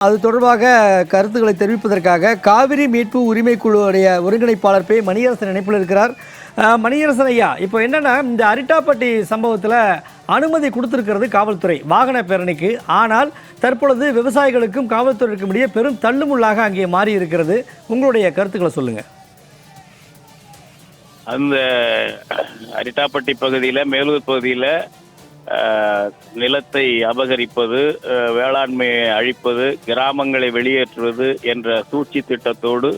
அது தொடர்பாக கருத்துக்களை தெரிவிப்பதற்காக காவிரி மீட்பு உரிமை குழுவுடைய ஒருங்கிணைப்பாளர் பே. மணியரசன் இணைப்பில் இருக்கிறார். மணியரசன் ஐயா இப்போ என்னென்னா இந்த அரிட்டாப்பட்டி சம்பவத்தில் அனுமதி கொடுத்துருக்கிறது காவல்துறை வாகன பேரணிக்கு. ஆனால் தற்பொழுது விவசாயிகளுக்கும் காவல்துறைக்கும் இடையே பெரும் தள்ளுமுள்ளாக அங்கே மாறி இருக்கிறது உங்களுடைய கருத்துக்களை சொல்லுங்கள் அந்த அரிட்டாப்பட்டி பகுதியில் மேலூர் பகுதியில் நிலத்தை அபகரிப்பது வேளாண்மையை அழிப்பது கிராமங்களை வெளியேற்றுவது என்ற சூழ்ச்சி திட்டத்தோடு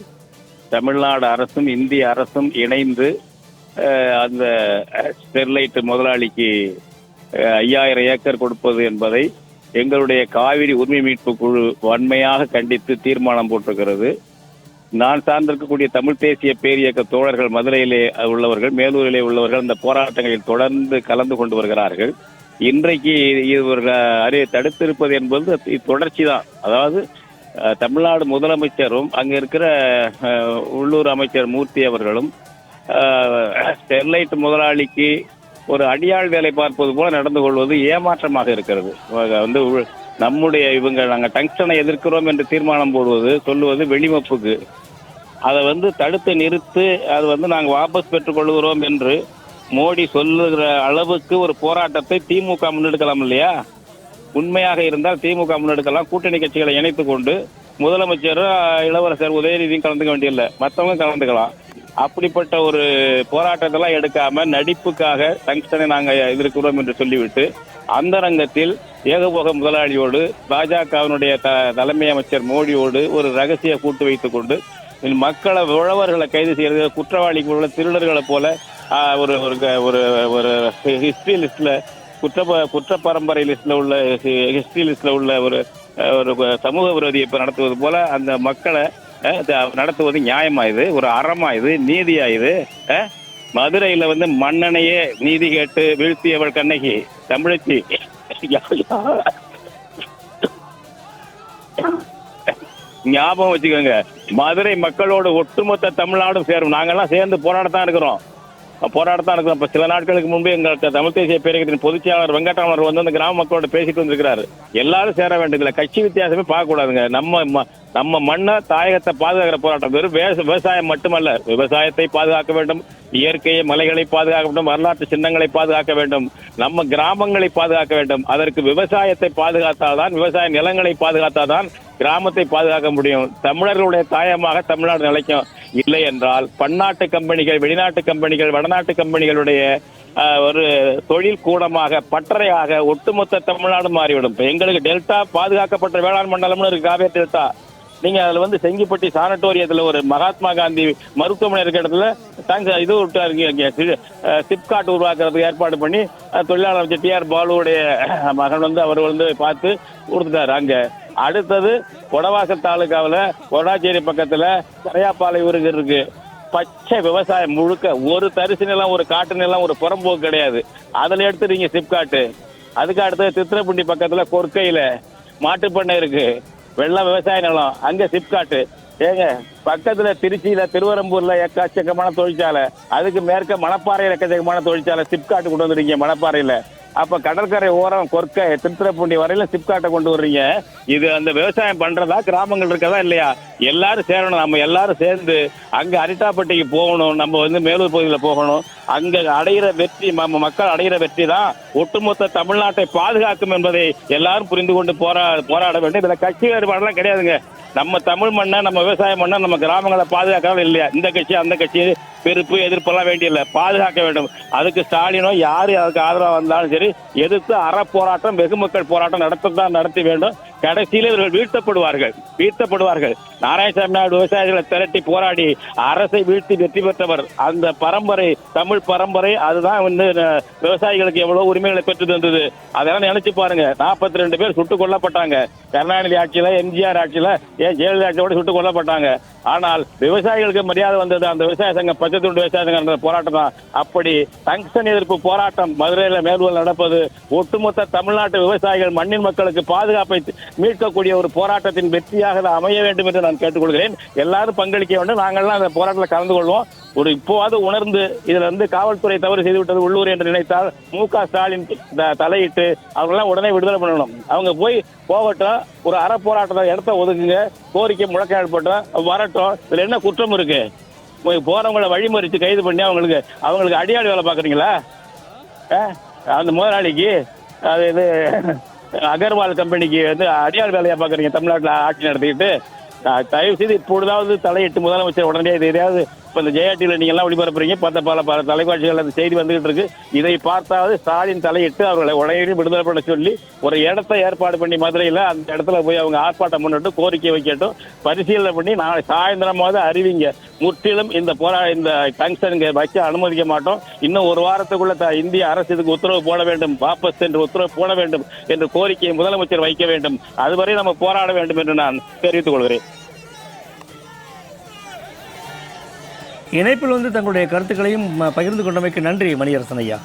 தமிழ்நாடு அரசும் இந்திய அரசும் இணைந்து அந்த ஸ்டெர்லைட் முதலாளிக்கு ஐயாயிரம் ஏக்கர் கொடுப்பது என்பதை எங்களுடைய காவிரி உரிமை மீட்பு குழு வன்மையாக கண்டித்து தீர்மானம் போட்டிருக்கிறது. நான் சார்ந்திருக்கக்கூடிய தமிழ் தேசிய பேரியக்க தோழர்கள் மதுரையிலே உள்ளவர்கள் மேலூரிலே உள்ளவர்கள் அந்த போராட்டங்களில் தொடர்ந்து கலந்து கொண்டு வருகிறார்கள். இன்றைக்கு இவர்கள் அறி தடுத்திருப்பது என்பது தொடர்ச்சி தான். அதாவது தமிழ்நாடு முதலமைச்சரும் அங்கே இருக்கிற உள்ளூர் அமைச்சர் மூர்த்தி அவர்களும் ஸ்டெர்லைட் முதலாளிக்கு ஒரு அடியாள் வேலை பார்ப்பது போல நடந்து கொள்வது ஏமாற்றமாக இருக்கிறது. வந்து நம்முடைய இவங்க நாங்கள் டங்ஸ்டனை எதிர்க்கிறோம் என்று தீர்மானம் போடுவது சொல்லுவது வெளிமப்புக்கு. அதை வந்து தடுத்து நிறுத்து அது வந்து நாங்கள் வாபஸ் பெற்றுக்கொள்கிறோம் என்று மோடி சொல்லுகிற அளவுக்கு ஒரு போராட்டத்தை திமுக முன்னெடுக்கலாம் இல்லையா? உண்மையாக இருந்தால் திமுக முன்னெடுக்கலாம். கூட்டணி கட்சிகளை இணைத்து கொண்டு முதலமைச்சரும் இளவரசர் உதயநிதியும் கலந்துக்க வேண்டியதில்லை. மற்றவங்க கலந்துக்கலாம். அப்படிப்பட்ட ஒரு போராட்டத்தெல்லாம் எடுக்காம நடிப்புக்காக டங்ஸ்டனை நாங்கள் எதிர்க்கிறோம் என்று சொல்லிவிட்டு அந்த ரங்கத்தில் ஏகபோக முதலாளியோடு பாஜகவினுடைய த தலைமை அமைச்சர் மோடியோடு ஒரு ரகசிய கூட்டு வைத்துக் கொண்டு மக்களை உழவர்களை கைது செய்யறது குற்றவாளிகள் உள்ள திருடர்களை போல ஒரு ஒரு க- ஒரு ஒரு ஹிஸ்டரி லிஸ்ட்ல குற்ற ப- குற்ற பரம்பரை லிஸ்ட்ல உள்ள ஹிஸ்டரி லிஸ்ட்ல உள்ள ஒரு ஒரு சமூக விரோதியை இப்ப நடத்துவது போல அந்த மக்களை நடத்துவது நியாயமா இது? ஒரு அறமா இது? நீதியா இது? மதுரையில வந்து மன்னனையே நீதி கேட்டு வீழ்த்தியவள் கண்ணகி தமிழச்சி. ஞாபகம் வச்சுக்கோங்க. மதுரை மக்களோட ஒட்டுமொத்த தமிழ்நாடும் சேரும். நாங்கெல்லாம் சேர்ந்து போராடத்தான் இருக்கிறோம். போராடத்தான் இருக்கிறோம் இப்ப சில நாட்களுக்கு முன்பு எங்கள் தமிழ் தேசிய பேரகத்தின் பொதுச் செயலாளர் வெங்கடாமர் வந்து அந்த கிராம மக்களோட பேசிட்டு வந்திருக்கிறாரு எல்லாரும் சேர வேண்டியதில்லை. கட்சி வித்தியாசமே பார்க்க கூடாதுங்க நம்ம ம- நம்ம மண்ணை தாயகத்தை பாதுகாக்கிற போராட்டம். வெறும் விவசாயம் மட்டுமல்ல. விவசாயத்தை பாதுகாக்க வேண்டும். இயற்கையை மலைகளை பாதுகாக்க வேண்டும். வரலாற்று சின்னங்களை பாதுகாக்க வேண்டும். நம்ம கிராமங்களை பாதுகாக்க வேண்டும். அதற்கு விவசாயத்தை பாதுகாத்தால்தான் விவசாய நிலங்களை பாதுகாத்தால்தான் கிராமத்தை பாதுகாக்க முடியும். தமிழர்களுடைய தாயமாக தமிழ்நாடு நிலைக்கும். இல்லை என்றால் பன்னாட்டு கம்பெனிகள் வெளிநாட்டு கம்பெனிகள் வடநாட்டு கம்பெனிகளுடைய ஒரு தொழில் கூடமாக பட்டறையாக ஒட்டுமொத்த தமிழ்நாடு மாறிவிடும். இப்போ எங்களுக்கு டெல்டா பாதுகாக்கப்பட்ட வேளாண் மண்டலம்னு இருக்கு காவேரி டெல்டா. நீங்க அதுல வந்து செங்கிப்பட்டி சானட்டோரியத்துல ஒரு மகாத்மா காந்தி மருத்துவமனை இருக்கிற இடத்துல தாங்க இது விட்டாருங்க சிப்காட் உருவாக்குறதுக்கு ஏற்பாடு பண்ணி தொழிலாளர் அமைச்சர் டி ஆர் பாலுவுடைய மகன் வந்து அவர் வந்து பார்த்து கொடுத்துட்டாரு. அங்க அடுத்தது கொடவாசல் தாலுகாவில் கொடாச்சேரி பக்கத்தில் கரையாப்பாலை ஊருக்கு இருக்கு. பச்சை விவசாயம் முழுக்க ஒரு தரிசு நிலம் ஒரு காட்டு நிலம் ஒரு புறம்போக்கு கிடையாது. அதில் எடுத்துறீங்க சிப்காட்டு. அதுக்கு அடுத்தது சித்திரப்புண்டி பக்கத்தில் கொற்கையில் மாட்டுப்பண்ணை இருக்கு. வெள்ளம் விவசாய நிலம் அங்கே சிப்காட்டு. ஏங்க பக்கத்துல திருச்சியில திருவரம்பூர்ல எக்கச்சக்கமான தொழிற்சாலை. அதுக்கு மேற்க மணப்பாறையில் எக்கச்சக்கமான தொழிற்சாலை சிப்காட்டு கொண்டு வந்துருக்கீங்க மணப்பாறையில. அப்ப கடற்கரை ஓரம் கொற்கை திருத்துறைப்பூண்டி வரையில சிப்காட்டை கொண்டு வர்றீங்க. இது அந்த விவசாயம் பண்றதா கிராமங்கள் இருக்கதா இல்லையா? எல்லாரும் சேரணும். நம்ம எல்லாரும் சேர்ந்து அங்க அரிட்டாப்பட்டிக்கு போகணும். நம்ம வந்து மேலூர் பகுதியில் போகணும். அங்க அடையிற வெற்றி நம்ம மக்கள் அடையிற வெற்றி தான் ஒட்டுமொத்த தமிழ்நாட்டை பாதுகாக்கும் என்பதை எல்லாரும் புரிந்து கொண்டு போரா போராட வேண்டும். இதுல கட்சி வேறுபாடெல்லாம் கிடையாதுங்க. நம்ம தமிழ் மண்ணை நம்ம விவசாய மண்ணை நம்ம கிராமங்களை பாதுகாக்கலாம் இல்லையா? இந்த கட்சி அந்த கட்சி பெருப்பு எதிர்ப்பெல்லாம் வேண்டியதில்லை பாதுகாக்க வேண்டும். அதுக்கு ஸ்டாலினோ யார் அதுக்கு ஆதரவாக வந்தாலும் சரி எதிர்த்து அறப்போராட்டம் வெகு மக்கள் போராட்டம் நடத்தத்தான் நடத்தி வேண்டும். கடைசியில் இவர்கள் வீழ்த்தப்படுவார்கள். வீழ்த்தப்படுவார்கள். நாராயணசாமி நாயுடு விவசாயிகளை திரட்டி போராடி அரசை வீழ்த்தி வெற்றி பெற்றவர். அந்த பரம்பரை தமிழ் பரம்பரை அதுதான் வந்து விவசாயிகளுக்கு எவ்வளவு உரிமைகளை பெற்று தந்தது அதெல்லாம் நினைச்சு பாருங்க. நாற்பத்தி ரெண்டு பேர் சுட்டுக் கொல்லப்பட்டாங்க. கருணாநிதி ஆட்சியில எம்ஜிஆர் ஆட்சியில ஏன் ஜெயலலிதா ஆட்சியோட சுட்டுக் கொல்லப்பட்டாங்க. ஆனால் விவசாயிகளுக்கு மரியாதை வந்தது அந்த விவசாய சங்கம் பச்சை துண்டு விவசாய சங்கம் போராட்டம் தான். அப்படி டங்ஷன் எதிர்ப்பு போராட்டம் மதுரையில மேற்கொள் நடப்பது ஒட்டுமொத்த தமிழ்நாட்டு விவசாயிகள் மண்ணின் மக்களுக்கு பாதுகாப்பை மீட்கக்கூடிய ஒரு போராட்டத்தின் வெற்றியாக அமைய வேண்டும் என்று நான் கேட்டுக்கொள்கிறேன். எல்லாரும் பங்களிக்க வேண்டும். நாங்கள்லாம் அந்த போராட்டத்தில் கலந்து கொள்வோம். ஒரு இப்போவாது உணர்ந்து இதுல இருந்து காவல்துறை தவறு செய்து விட்டது உள்ளூர் என்று நினைத்தால் மு க ஸ்டாலின் த- தலையிட்டு அவங்கெல்லாம் உடனே விடுதலை பண்ணணும். அவங்க போய் போகட்டும் ஒரு அற போராட்டத்தை இடத்த ஒதுக்குங்க கோரிக்கை முழக்கம் போட்டோம் வரட்டும். இதுல என்ன குற்றம் இருக்கு? போய் போறவங்கள வழிமறித்து கைது பண்ணி அவங்களுக்கு அவங்களுக்கு அடியாடி வேலை பாக்குறீங்களா அந்த முதலாளிக்கு அது இது அகர்வால் கம்பெனிக்கு வந்து அடியாள் வேலையா பாக்குறீங்க தமிழ்நாட்டில் ஆட்சி நடத்திக்கிட்டு. தயவு செய்து இப்பொழுதாவது தலையிட்டு முதலமைச்சர் உடனே இது எதையாவது இப்போ இந்த ஜெயாட்டியில் நீங்க எல்லாம் ஒளிபரப்புறீங்க பல பல பல தொலைக்காட்சிகள் அந்த செய்தி வந்துகிட்டு இருக்கு. இதை பார்த்தாவது ஸ்டாலின் தலையிட்டு அவர்களை உடனே விடுதலை பண்ண சொல்லி ஒரு இடத்த ஏற்பாடு பண்ணி மதுரையில் அந்த இடத்துல போய் அவங்க ஆர்ப்பாட்டம் பண்ணிட்டு கோரிக்கை வைக்கட்டும். பரிசீலனை பண்ணி நாளை சாயந்தரமாவது அறிவிங்க. முற்றிலும் இந்த போரா இந்த டங்ஷனுங்க வைக்க அனுமதிக்க மாட்டோம். இன்னும் ஒரு வாரத்துக்குள்ள த- இந்திய அரசு இதுக்கு உத்தரவு போட வேண்டும். வாபஸ் என்று உத்தரவு போட வேண்டும் என்று கோரிக்கையை முதலமைச்சர் வைக்க வேண்டும். அதுவரை நம்ம போராட வேண்டும் என்று நான் தெரிவித்துக் கொள்கிறேன். இணைப்பில் வந்து தங்களுடைய கருத்துக்களையும் பகிர்ந்து கொண்டமைக்கு நன்றி மணியரசன் ஐயா.